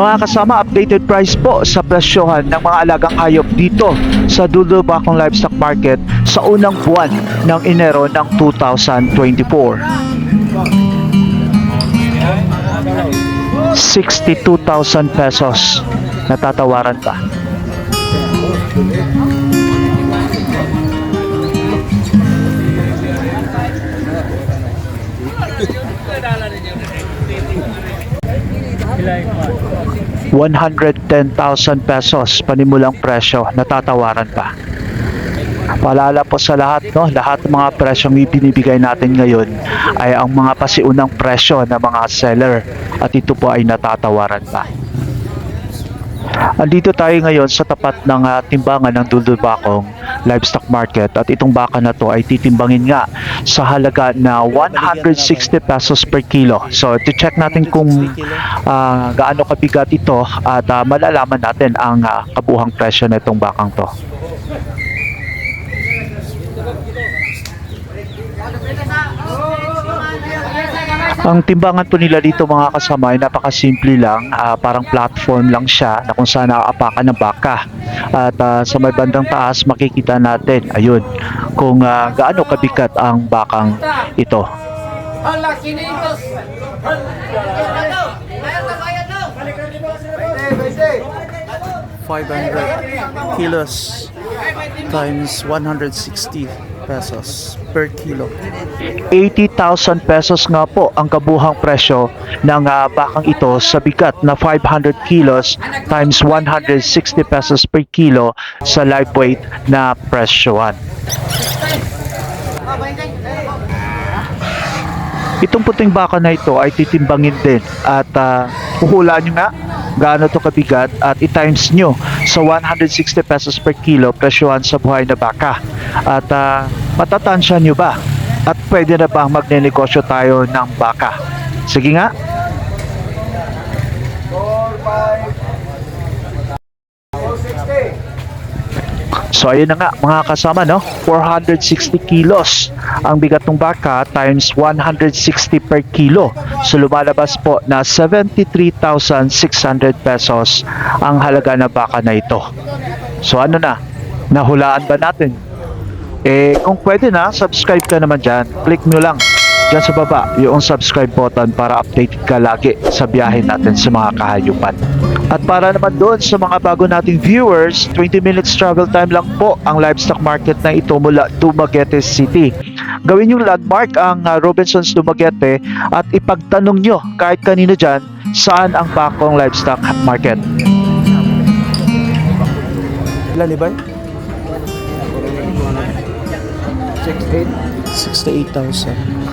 Mga kasama, updated price po sa presyohan ng mga alagang hayop dito sa Dulo Bakong Livestock Market sa unang buwan ng Enero ng 2024. 62,000 pesos natatawaran pa. $110,000 pesos panimulang presyo natatawaran pa. Paalala po sa lahat, no? lahat ng mga presyong ibinibigay natin ngayon ay ang mga pasiunang presyo ng mga seller at ito po ay natatawaran pa. Andito tayo ngayon sa tapat ng ah, timbangan ng Duldulbakong Livestock Market at itong baka na to ay titimbangin nga sa halaga na 160 pesos per kilo. So, to check natin kung ah, gaano kabigat ito at ah, malalaman natin ang ah, kabuhang presyo na itong bakang to. Ang timbangan po nila dito mga kasama ay napakasimple lang, ah, parang platform lang siya na kung saan nakaapakan ng baka. At ah, sa may bandang taas makikita natin, ayun, kung ah, gaano kabigat ang bakang ito. Hala, 500! 500 kilos times 160 pesos per kilo. 80,000 pesos nga po ang kabuhang presyo ng ah, bakang ito sa bigat na 500 kilos times 160 pesos per kilo sa live weight na presyohan. Itong puting baka na ito ay titimbangin din at uh, huhulaan nyo nga gaano to kabigat at i-times nyo sa 160 pesos per kilo presyohan sa buhay na baka. At uh, matatansya nyo ba? At pwede na bang magnenegosyo tayo ng baka? Sige nga. So ayun na nga mga kasama no, 460 kilos ang bigat ng baka times 160 per kilo. So lumalabas po na 73,600 pesos ang halaga ng baka na ito. So ano na, nahulaan ba natin? Eh kung pwede na, subscribe ka naman dyan. Click nyo lang dyan sa baba yung subscribe button para updated ka lagi sa biyahe natin sa mga kahayupan. At para naman doon sa mga bago nating viewers, 20 minutes travel time lang po ang livestock market na ito mula Dumaguete City. Gawin yung landmark ang uh, Robinsons Dumaguete at ipagtanong nyo kahit kanino dyan saan ang bakong livestock market. Ilan ba? 68. 68,000.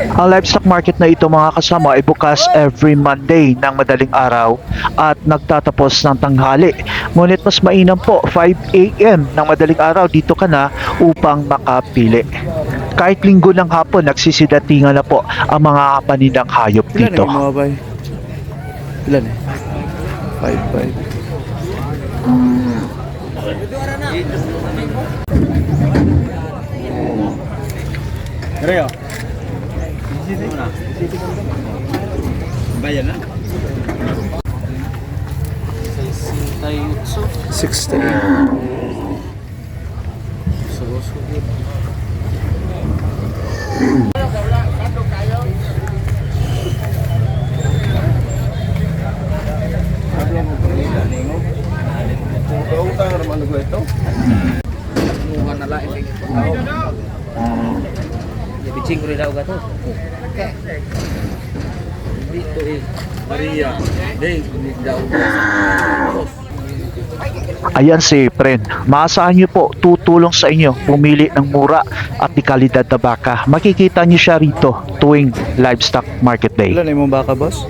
Ang livestock market na ito mga kasama ay bukas every Monday ng madaling araw at nagtatapos ng tanghali. Ngunit mas mainam po 5 a.m. ng madaling araw dito ka na upang makapili. Kahit linggo ng hapon nagsisidatingan na po ang mga paninang hayop Ilan dito. eh mga bay? Ilan eh? 5-5. Bayan na. 68. Nuhan na lain lagi. Ya bicing ko rin daw gato. Dito eh. Maria. Dave, hindi daw. Ayan si Pren. Maasahan niyo po tutulong sa inyo pumili ng mura at di kalidad na baka. Makikita niyo siya rito tuwing livestock market day. Ilan mong baka boss?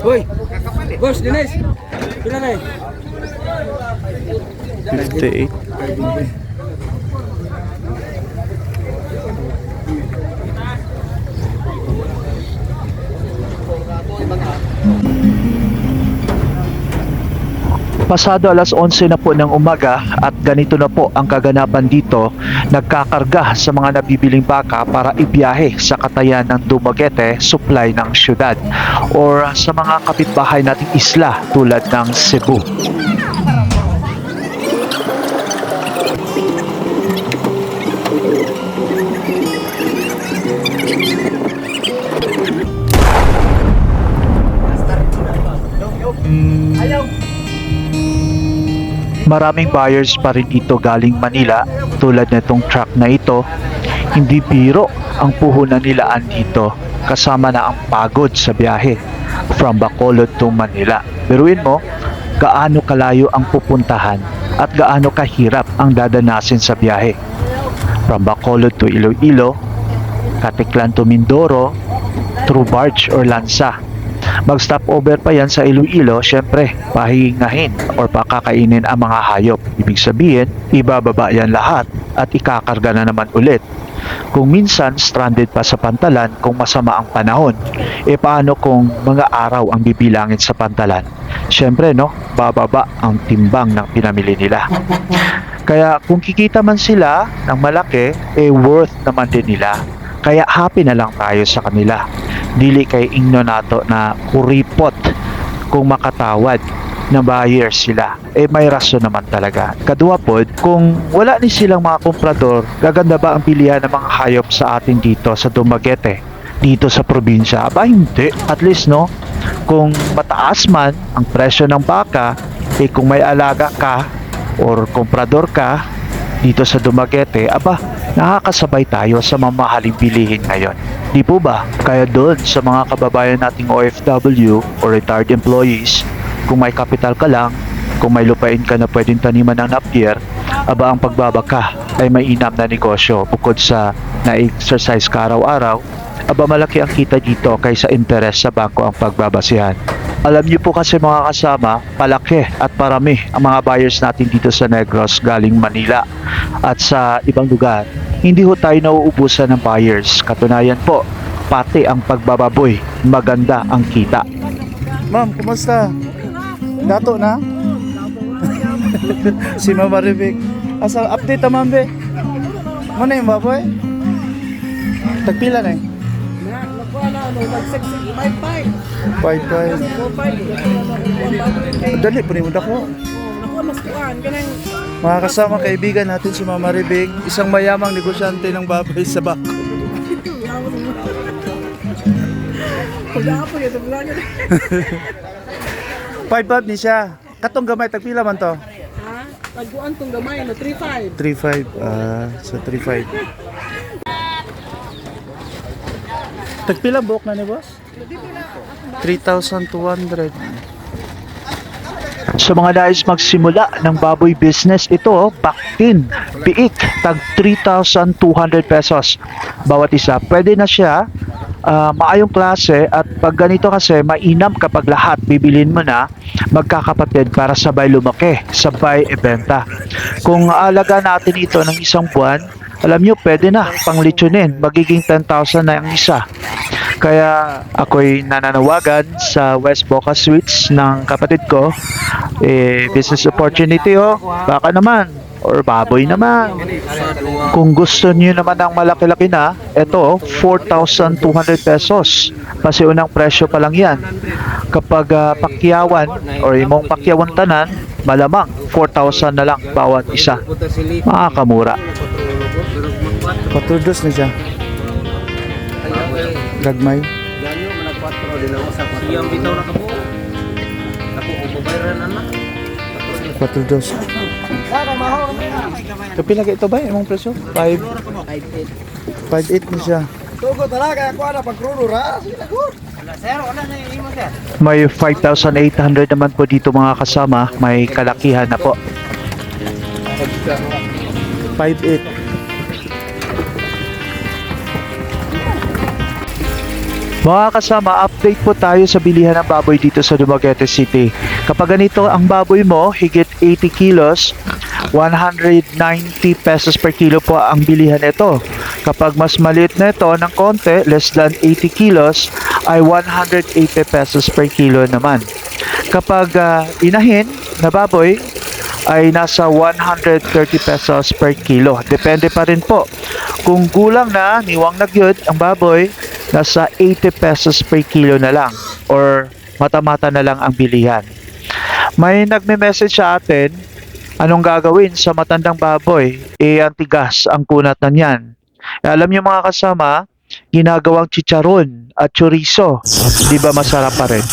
Hoy! Boss, Dinesh! Pila na eh? 58. Pasado alas 11 na po ng umaga at ganito na po ang kaganapan dito. Nagkakarga sa mga nabibiling baka para ibiyahe sa katayan ng Dumaguete, supply ng syudad or sa mga kapitbahay nating isla tulad ng Cebu. Maraming buyers pa rin dito galing Manila tulad nitong truck na ito. Hindi biro ang puhunan nilaan dito kasama na ang pagod sa biyahe from Bacolod to Manila. Biruin mo, gaano kalayo ang pupuntahan at gaano kahirap ang dadanasin sa biyahe. From Bacolod to Iloilo, Katiklan to Mindoro, through barge or lansa. Mag-stop over pa yan sa Iloilo, syempre, pahingahin or pakakainin ang mga hayop. Ibig sabihin, ibababa yan lahat at ikakarga na naman ulit. Kung minsan, stranded pa sa pantalan kung masama ang panahon. E paano kung mga araw ang bibilangin sa pantalan? Syempre, no, bababa ang timbang ng pinamili nila. Kaya kung kikita man sila ng malaki, eh worth naman din nila. Kaya happy na lang tayo sa kanila. Dili kay ingno nato na kuripot kung makatawad na buyer sila. Eh may rason naman talaga. Kadua pod, kung wala ni silang mga komprador, gaganda ba ang pilihan ng mga hayop sa atin dito sa Dumaguete? Dito sa probinsya? Aba hindi. At least no, kung mataas man ang presyo ng baka, eh kung may alaga ka or komprador ka dito sa Dumaguete, aba, nakakasabay tayo sa mamahaling bilihin ngayon. Di po ba? Kaya doon sa mga kababayan nating OFW or retired employees, kung may kapital ka lang, kung may lupain ka na pwedeng taniman ng napier, aba ang pagbabaka ay mainam na negosyo bukod sa na-exercise ka araw-araw, aba malaki ang kita dito kaysa interes sa bangko ang pagbabasihan. Alam niyo po kasi mga kasama, palaki at parami ang mga buyers natin dito sa Negros galing Manila at sa ibang lugar. Hindi ho tayo nauubusan ng buyers. Katunayan po, pati ang pagbababoy, maganda ang kita. Ma'am, kumusta? Dato na? si Mama Rivik. Asa update ta ma'am be? Mo na yung baboy? Tagpila na eh. Five five. Dali po ni mo dako. Mga kasama kaibigan natin si Mama Ribig, isang mayamang negosyante ng baboy sa bako. Five five ni siya. Katong gamay tagpila man to? Ha? Taguan tong gamay no 35. 3.5. Ah, so 3.5. Tagpila buhok na ni boss? 3,200. Sa mga nais magsimula ng baboy business, ito, baktin, piik, tag 3,200 pesos bawat isa. Pwede na siya, ah, maayong klase at pag ganito kasi, mainam kapag lahat bibilin mo na, magkakapatid para sabay lumaki, sabay ibenta. Kung aalaga natin ito ng isang buwan, alam nyo, pwede na pang litsunin, magiging 10,000 na ang isa. Kaya ako'y nananawagan sa West Boca Suites ng kapatid ko. Eh, business opportunity oh. Baka naman. Or baboy naman. Kung gusto niyo naman ng malaki-laki na, ito 4,200 pesos. Kasi unang presyo pa lang yan. Kapag ah, pakyawan or imong pakyawan tanan, malamang 4,000 na lang bawat isa. Makakamura. 4 dos na siya. Gagmay. Siyang bitaw na kamo. Ako ko bayaran anak. 4 dos. Kapila ka ito ba? Imong presyo? 5? 5.8 na siya. May 5,800 naman po dito mga kasama. May kalakihan na po. 5.8. Mga kasama, update po tayo sa bilihan ng baboy dito sa Dumaguete City. Kapag ganito ang baboy mo, higit 80 kilos, 190 pesos per kilo po ang bilihan nito. Kapag mas maliit na ito ng konti, less than 80 kilos, ay 180 pesos per kilo naman. Kapag ah, inahin na baboy, ay nasa 130 pesos per kilo. Depende pa rin po. Kung gulang na, niwang na gyud ang baboy, nasa 80 pesos per kilo na lang or mata-mata na lang ang bilihan. May nagme-message sa atin, anong gagawin sa matandang baboy? Eh, ang tigas ang kunat na niyan. Eh, alam niyo mga kasama, ginagawang chicharon at chorizo. Di ba masarap pa rin?